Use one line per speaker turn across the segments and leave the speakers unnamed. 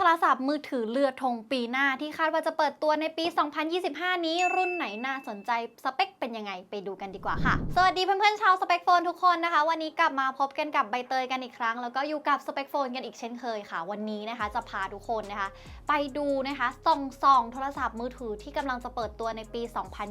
โทรศัพท์มือถือเรือธงปีหน้าที่คาดว่าจะเปิดตัวในปี 2025 นี้ รุ่นไหนน่าสนใจสเปคเป็นยังไงไปดูกันดีกว่าค่ะ สวัสดีเพื่อนๆชาวสเปคโฟนทุกคนนะคะ วันนี้กลับมาพบกันกับใบเตยกันอีกครั้ง แล้วก็อยู่กับสเปคโฟนกันอีกเช่นเคยค่ะ วันนี้นะคะจะพาทุกคนนะคะ ไปดูนะคะส่องส่องโทรศัพท์มือถือที่กำลังจะเปิดตัวในปี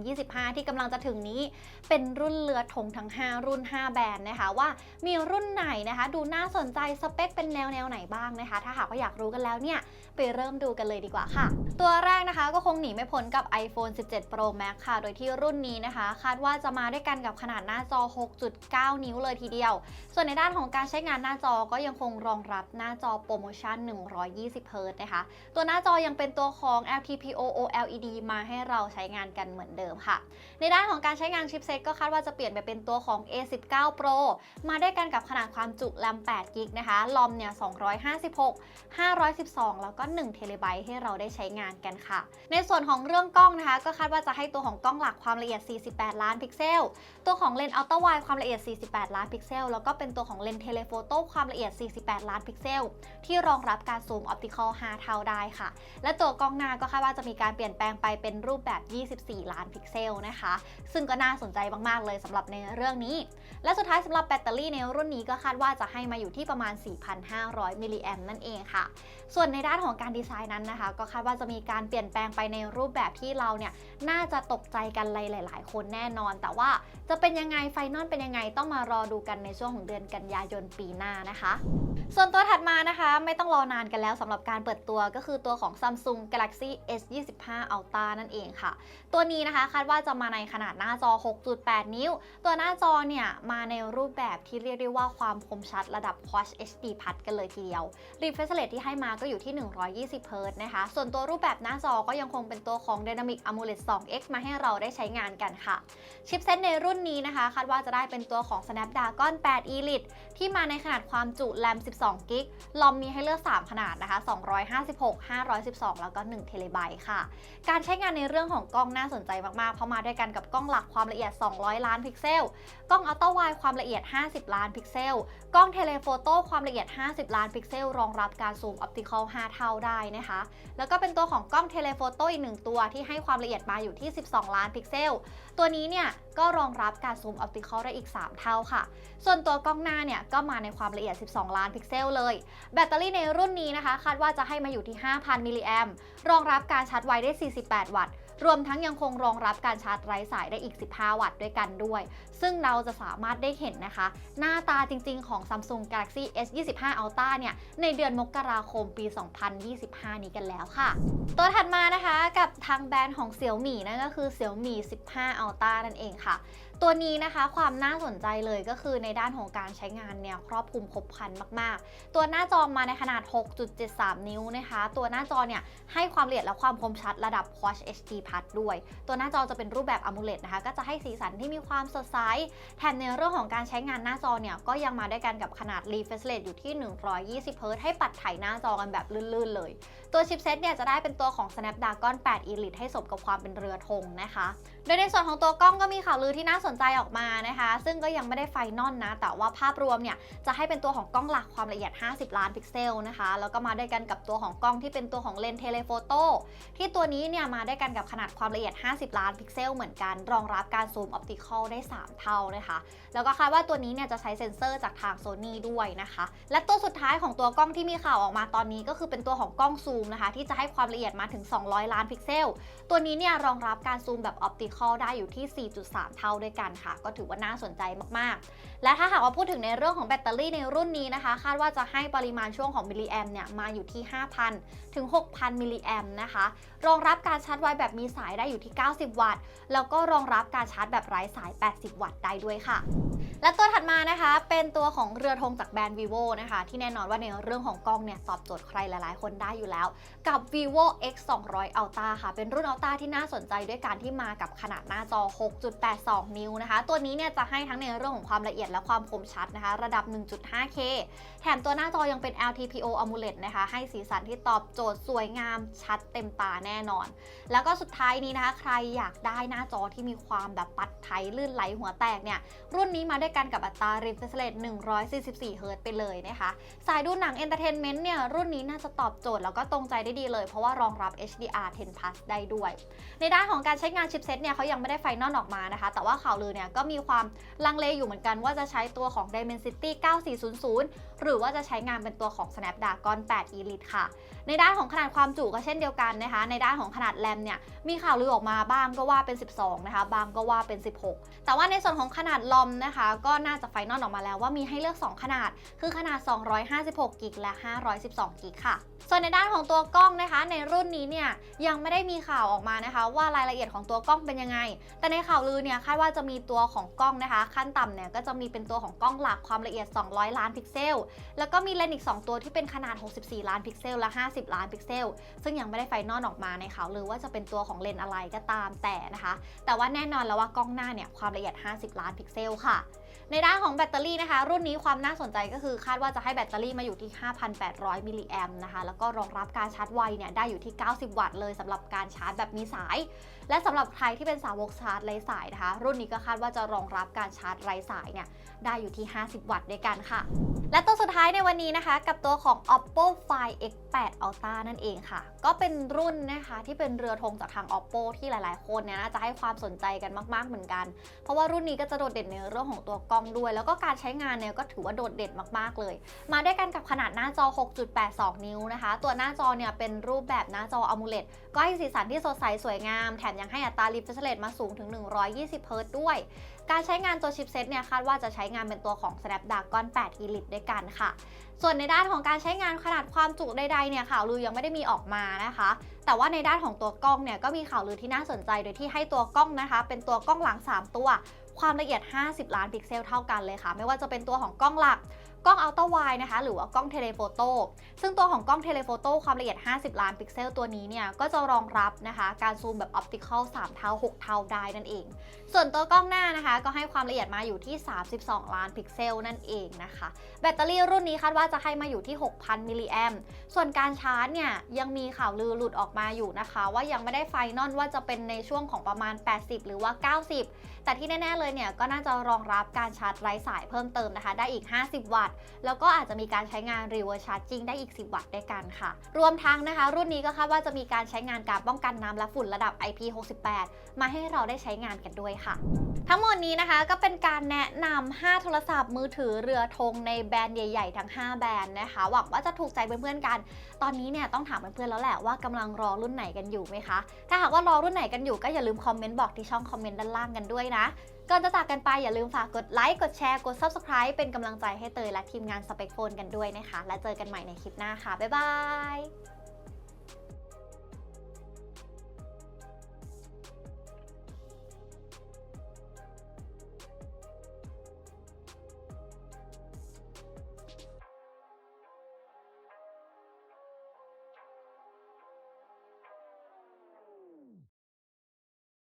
2025 ที่กำลังจะถึงนี้ เป็นรุ่นเรือธงทั้ง 5 รุ่น 5 แบรนด์นะคะว่ามีรุ่นไหนนะคะ ดูน่าสนใจสเปคเป็นแนวแนวไหนบ้างนะคะ ถ้าหากว่าอยากรู้กันแล้วเนี่ยเนี่ย ไปเริ่มดูกันเลยดีกว่าค่ะ ตัวแรกนะคะก็คงหนีไม่พ้นกับ iPhone 17 Pro Max ค่ะ โดยที่รุ่นนี้นะคะ คาดว่าจะมาด้วยกันกับขนาดหน้าจอ 6.9 นิ้วเลยทีเดียว ส่วนในด้านของการใช้งานหน้าจอก็ยังคงรองรับหน้าจอโปรโมชั่น 120 Hz นะคะ ตัวหน้าจอยังเป็นตัวของ LTPO OLED มาให้เราใช้งานกันเหมือนเดิมค่ะ ในด้านของการใช้งานชิปเซ็ตก็คาดว่าจะเปลี่ยนไปเป็นตัวของ A19 Pro มาด้วยกันกับขนาดความจุแรม8กิกนะคะ ลอมเนี่ย256 512 แล้วก็1เทเลไบต์ให้เราได้ใช้งานกันค่ะ ในส่วนของเรื่องกล้องนะคะ ก็คาดว่าจะให้ตัวของกล้องหลักความละเอียด 48 ล้านพิกเซล ตัวของเลนส์อัลตร้าไวด์ความละเอียด 48 ล้านพิกเซล แล้วก็เป็นตัวของเลนส์เทเลโฟโต้ความละเอียด 48 ล้านพิกเซล ที่รองรับการซูมออปติคอล5เท่าได้ค่ะ และตัวกล้องหน้าก็คาดว่าจะมีการเปลี่ยนแปลงไปเป็นรูปแบบ 24 ล้านพิกเซลนะคะ ซึ่งก็น่าสนใจมากๆเลยสำหรับในเรื่องนี้ และสุดท้ายสำหรับแบตเตอรี่ในรุ่นนี้ก็คาดว่าจะให้มาอยู่ที่ประมาณ 4,500 มิลลิแอมนั่นเองค่ะ ส่วนในด้านของการดีไซน์นั้นนะคะ ก็คาดว่าจะมีการเปลี่ยนแปลงไปในรูปแบบที่เราเนี่ยน่าจะตกใจกันหลาย ๆ คนแน่นอน แต่ว่าจะเป็นยังไงไฟนอลเป็นยังไงต้องมารอดูกันในช่วงของเดือนกันยายนปีหน้านะคะ ส่วนตัวถัดมานะคะไม่ต้องรอนานกันแล้วสำหรับการเปิดตัวก็คือตัวของ Samsung Galaxy S25 Ultra นั่นเองค่ะ ตัวนี้นะคะคาดว่าจะมาในขนาดหน้าจอ 6.8 นิ้ว ตัวหน้าจอเนี่ยมาในรูปแบบที่เรียกได้ว่าความคมชัดระดับ Quad HD Plus กันเลยทีเดียว Refresh Rate ที่ให้มาก็อยู่ที่120 Hz นะคะ ส่วนตัวรูปแบบหน้าจอก็ยังคงเป็นตัวของ Dynamic AMOLED 2X มาให้เราได้ใช้งานกันค่ะ ชิปเซตในรุ่นนี้นะคะ คาดว่าจะได้เป็นตัวของ Snapdragon 8 Elite ที่มาในขนาดความจุแรม 12 กิกลอมมีให้เลือก 3 ขนาดนะคะ 256 512 แล้วก็1เทเลไบต์ค่ะ การใช้งานในเรื่องของกล้องน่าสนใจมากๆ เพราะมาด้วยกันกับกล้องหลักความละเอียด 200 ล้านพิกเซล กล้องอัลตร้าไวด์ความละเอียด 50 ล้านพิกเซล กล้องเทเลโฟโต้ความละเอียด 50 ล้านพิกเซล รองรับการซูมออปติคอล 5 เท่าได้นะคะ แล้วก็เป็นตัวของกล้องเทเลโฟโต้อีกหนึ่งตัวที่ให้ความละเอียดมาอยู่ที่ 12 ล้านพิกเซล ตัวนี้เนี่ยก็รองรับการซูมออปติคอลได้อีก 3 เท่าค่ะ ส่วนตัวกล้องหน้าเนี่ยก็มาในความละเอียด 12 ล้านพิกเซลเลย แบตเตอรี่ในรุ่นนี้นะคะ คาดว่าจะให้มาอยู่ที่ 5,000 มิลลิแอมรองรับการชาร์จไวได้ 48 วัตต์ รวมทั้งยังคงรองรับการชาร์จไร้สายได้อีก 15 วัตต์ด้วยกันด้วย ซึ่งเราจะสามารถได้เห็นนะคะ หน้าตาจริงๆของ Samsung Galaxy S25 Ultra เนี่ย ในเดือนมกราคมปี 2025 นี้กันแล้วค่ะ ตัวถัดมานะคะกับทางแบรนด์ของ Xiaomi นั่นก็คือ Xiaomi 15 Ultra นั่นเองค่ะตัวนี้นะคะความน่าสนใจเลยก็คือในด้านของการใช้งานเนี่ยครอบคลุมครบครันมากๆ ตัวหน้าจอมาในขนาด 6.73 นิ้วนะคะ ตัวหน้าจอเนี่ยให้ความละเอียดและความคมชัดระดับ Quad HD Plus ด้วย ตัวหน้าจอจะเป็นรูปแบบ AMOLED นะคะ ก็จะให้สีสันที่มีความสดใส แถมในเรื่องของการใช้งานหน้าจอเนี่ยก็ยังมาด้วยกันกับขนาด refresh rate อยู่ที่ 120 Hz ให้ปัดไถหน้าจอกันแบบลื่นๆเลย ตัวชิปเซตเนี่ยจะได้เป็นตัวของ Snapdragon 8 Elite ให้สมกับความเป็นเรือธงนะคะ โดยในส่วนของตัวกล้องก็มีข่าวลือที่น่าสนใจออกมานะคะ ซึ่งก็ยังไม่ได้ไฟนอลนะ แต่ว่าภาพรวมเนี่ยจะให้เป็นตัวของกล้องหลักความละเอียด 50 ล้านพิกเซลนะคะ แล้วก็มาด้วยกันกับตัวของกล้องที่เป็นตัวของเลนส์เทเลโฟโต้ที่ตัวนี้เนี่ยมาด้วยกันกับขนาดความละเอียด 50 ล้านพิกเซลเหมือนกัน รองรับการซูมออปติคอลได้ 3 เท่านะคะ แล้วก็คาดว่าตัวนี้เนี่ยจะใช้เซ็นเซอร์จากทาง Sony ด้วยนะคะ และตัวสุดท้ายของตัวกล้องที่มีข่าวออกมาตอนนี้ก็คือเป็นตัวของกล้องซูมนะคะที่จะให้ความละเอียดมาถึง 200 ล้านพิกเซล ตัวนี้เนี่ยรองรับการซูมแบบออปติคอลได้อยู่ที่ 4.3 เท่าด้วยกันค่ะ ก็ถือว่าน่าสนใจมากๆและถ้าหากว่าพูดถึงในเรื่องของแบตเตอรี่ในรุ่นนี้นะคะ คาดว่าจะให้ปริมาณช่วงของมิลลิแอมเนี่ยมาอยู่ที่ 5,000 ถึง 6,000 มิลลิแอมนะคะ รองรับการชาร์จไวแบบมีสายได้อยู่ที่ 90 วัตต์ แล้วก็รองรับการชาร์จแบบไร้สาย 80 วัตต์ได้ด้วยค่ะ และตัวถัดมานะคะ เป็นตัวของเรือธงจากแบรนด์ vivo นะคะ ที่แน่นอนว่าในเรื่องของกล้องเนี่ยตอบโจทย์ใครหลาย ๆ คนได้อยู่แล้ว กับ vivo x 2 0 0 ultra ค่ะ เป็นรุ่น ultra ที่น่าสนใจด้วยการที่มากับขนาดหน้าจอ 6.82 นิ้วนะคะ ตัวนี้เนี่ยจะให้ทั้งในเรื่องของความละเอียดและความคมชัดนะคะ ระดับ 1.5K แถมตัวหน้าจอยังเป็น LTPO AMOLED นะคะ ให้สีสันที่ตอบโจทย์สวยงามชัดเต็มตาแน่นอน แล้วก็สุดท้ายนี้นะคะ ใครอยากได้หน้าจอที่มีความแบบปัดไถลื่นไหลหัวแตกเนี่ย รุ่นนี้มาด้วยกันกับอัตรา refresh rate 144 Hz ไปเลยนะคะ สายดูหนัง entertainment เนี่ย รุ่นนี้น่าจะตอบโจทย์แล้วก็ตรงรงใจได้ดีเลย เพราะว่ารองรับ HDR 10 plus ได้ด้วย ในด้านของการใช้งานชิปเซตเนี่ยเขายังไม่ได้ไฟนอลออกมานะคะ แต่ว่าข่าวลือเนี่ยก็มีความลังเลอยู่เหมือนกันว่าจะใช้ตัวของ Dimensity 9400 หรือว่าจะใช้งานเป็นตัวของ Snapdragon 8 Elite ค่ะ ในด้านของขนาดความจุก็เช่นเดียวกันนะคะ ในด้านของขนาดแรมเนี่ยมีข่าวลือออกมาบ้างก็ว่าเป็น 12 นะคะ บางก็ว่าเป็น 16 แต่ว่าในส่วนของขนาดลอมนะคะ ก็น่าจะไฟนอลออกมาแล้วว่ามีให้เลือก 2 ขนาด คือขนาด 256กิกและ 512กิกค่ะ ส่วนในด้านของตัวกล้องนะคะ ในรุ่นนี้เนี่ยยังไม่ได้มีข่าวออกมานะคะ ว่ารายละเอียดของตัวกล้องเป็นยังไง แต่ในข่าวลือเนี่ยคาดว่าจะมีตัวของกล้องนะคะ ขั้นต่ำเนี่ยก็จะมีเป็นตัวของกล้องหลักความละเอียด 200 ล้านพิกเซล แล้วก็มีเลนส์อีก 2 ตัวที่เป็นขนาด 64 ล้านพิกเซลและ 50 ล้านพิกเซล ซึ่งยังไม่ได้ไฟนอลออกมาในข่าวลือว่าจะเป็นตัวของเลนส์อะไรก็ตามแต่นะคะ แต่ว่าแน่นอนแล้วว่ากล้องหน้าเนี่ยความละเอียด 50 ล้านพิกเซลค่ะ ในด้านของแบตเตอรี่นะคะ รุ่นนี้ความน่าสนใจก็คือคาดว่าจะให้แบตเตอรี่มาอยู่ที่ 5,800 มิลลิแอมนะคะ แล้วก็รองรับการชาร์จไวเนี่ยได้อยู่ที่ 90 วัตต์เลยสำหรับการชาร์จแบบมีสาย และสำหรับใครที่เป็นสาวกชาร์จไร้สายนะคะ รุ่นนี้ก็คาดว่าจะรองรับการชาร์จไร้สายเนี่ยได้อยู่ที่ 50 วัตต์ด้วยกันค่ะ และตัวสุดท้ายในวันนี้นะคะ กับตัวของ Oppo Find X8 Ultra นั่นเองค่ะ ก็เป็นรุ่นนะคะที่เป็นเรือธงจากทาง Oppo ที่หลาย ๆ คนเนี่ยน่าจะให้ความสนใจกันมาก ๆ เหมือนกัน เพราะว่ารุ่นนี้ก็จะโดดเด่นในเรื่องของตัวกล้องด้วย แล้วก็การใช้งานเนี่ยก็ถือว่าโดดเด่นมากๆเลย มาด้วยกันกับขนาดหน้าจอ 6.82 นิ้วนะคะ ตัวหน้าจอเนี่ยเป็นรูปแบบหน้าจอ AMOLED ก็ให้สีสันที่สดใสสวยงาม แถมยังให้อัตรา refresh rate มาสูงถึง 120 Hz ด้วย การใช้งานตัวชิปเซตเนี่ยคาดว่าจะใช้งานเป็นตัวของ Snapdragon 8 Elite ด้วยกันค่ะ ส่วนในด้านของการใช้งานขนาดความจุใดๆเนี่ยข่าวลือยังไม่ได้มีออกมานะคะ แต่ว่าในด้านของตัวกล้องเนี่ยก็มีข่าวลือที่น่าสนใจโดยที่ให้ตัวกล้องนะคะ เป็นตัวกล้องหลัง 3 ตัว ความละเอียด 50 ล้านพิกเซลเท่ากันเลยค่ะ ไม่ว่าจะเป็นตัวของกล้องหลัก กล้องอัลตร้าไวนะคะ หรือว่ากล้องเทเลโฟโต้ซึ่งตัวของกล้องเทเลโฟโต้ความละเอียด 50 ล้านพิกเซลตัวนี้เนี่ย ก็จะรองรับนะคะ การซูมแบบออปติคอล3เท่า 6 เท่าได้นั่นเอง ส่วนตัวกล้องหน้านะคะ ก็ให้ความละเอียดมาอยู่ที่ 32 ล้านพิกเซลนั่นเองนะคะ แบตเตอรี่รุ่นนี้คาดว่าจะให้มาอยู่ที่ 6,000 มิลลิแอมส่วนการชาร์จเนี่ยยังมีข่าวลือหลุดออกมาอยู่นะคะ ว่ายังไม่ได้ไฟนอลว่าจะเป็นในช่วงของประมาณ 80 หรือว่า 90 แต่ที่แน่ ๆ เลยเนี่ยก็น่าจะรองรับการชาร์จไร้สายเพิ่มเติมนะคะ ได้อีก 50 วัตต์แล้วก็อาจจะมีการใช้งาน reverse charging ได้อีก 10 วัตต์ด้วยกันค่ะ รวมทั้งนะคะ รุ่นนี้ก็คาดว่าจะมีการใช้งานการป้องกันน้ำและฝุ่นระดับ IP68 มาให้เราได้ใช้งานกันด้วยค่ะ ทั้งหมดนี้นะคะก็เป็นการแนะนำ5โทรศัพท์มือถือเรือธงในแบรนด์ใหญ่ ๆ ทั้ง 5 แบรนด์นะคะ หวังว่าจะถูกใจเพื่อนๆกัน ตอนนี้เนี่ยต้องถามเพื่อนๆแล้วแหละว่ากำลังรอรุ่นไหนกันอยู่ไหมคะ ถ้าหากว่ารอรุ่นไหนกันอยู่ก็อย่าลืมคอมเมนต์บอกที่ช่องคอมเมนต์ด้านล่างกันด้วยนะ ก่อนจะจากกันไปอย่าลืมฝากกดไลค์กดแชร์กด Subscribe เป็นกำลังใจให้เตยและทีมงานสเปกโฟนกันด้วยนะคะ และเจอกันใหม่ในคลิปหน้าค่ะ บ๊ายบาย